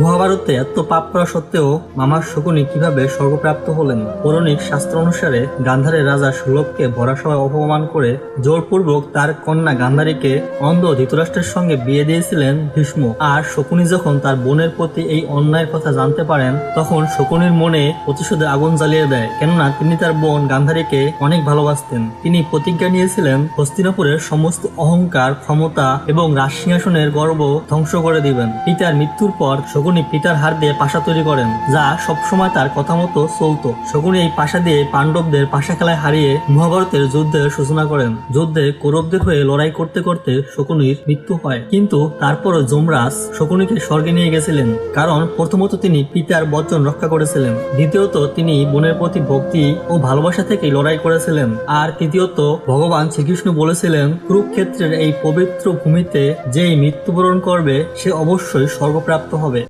মহাভারতে এত পাপ করা সত্ত্বেও মামার শকুনি কীভাবে স্বর্গপ্রাপ্ত হলেন? পৌরাণিক শাস্ত্র অনুসারে গান্ধারের রাজা সুলভকে ভরাসভায় অপমান করে জোরপূর্বক তার কন্যা গান্ধারীকে অন্ধ ধৃতরাষ্ট্রের সঙ্গে বিয়ে দিয়েছিলেন ভীষ্ম। আর শকুনি যখন তার বোনের প্রতি এই অন্যায়ের কথা জানতে পারেন, তখন শকুনির মনে প্রতিশোধে আগুন জ্বালিয়ে দেয়। কেননা তিনি তার বোন গান্ধারীকে অনেক ভালোবাসতেন। তিনি প্রতিজ্ঞা নিয়েছিলেন হস্তিনাপুরের সমস্ত অহংকার, ক্ষমতা এবং রাজসিংহাসনের গর্ব ধ্বংস করে দিবেন। পিতার মৃত্যুর পর শকুনি পিতার হাত দিয়ে পাশা তৈরি করেন, যা সবসময় তার কথা মতো চলতো। শকুনি এই পাশা দিয়ে পাণ্ডবদের পাশা খেলায় হারিয়ে মহাভারতের যুদ্ধের সূচনা করেন। যুদ্ধে কৌরবদের হয়ে লড়াই করতে করতে শকুনির মৃত্যু হয়। কিন্তু তারপরও যমরাজ শকুনিকে স্বর্গে নিয়ে গেছিলেন, কারণ প্রথমত তিনি পিতার বচন রক্ষা করেছিলেন। দ্বিতীয়ত তিনি বোনের প্রতি ভক্তি ও ভালোবাসা থেকে লড়াই করেছিলেন। আর তৃতীয়ত ভগবান শ্রীকৃষ্ণ বলেছিলেন, কুরুক্ষেত্রের এই পবিত্র ভূমিতে যেই মৃত্যুবরণ করবে, সে অবশ্যই স্বর্গপ্রাপ্ত হবে।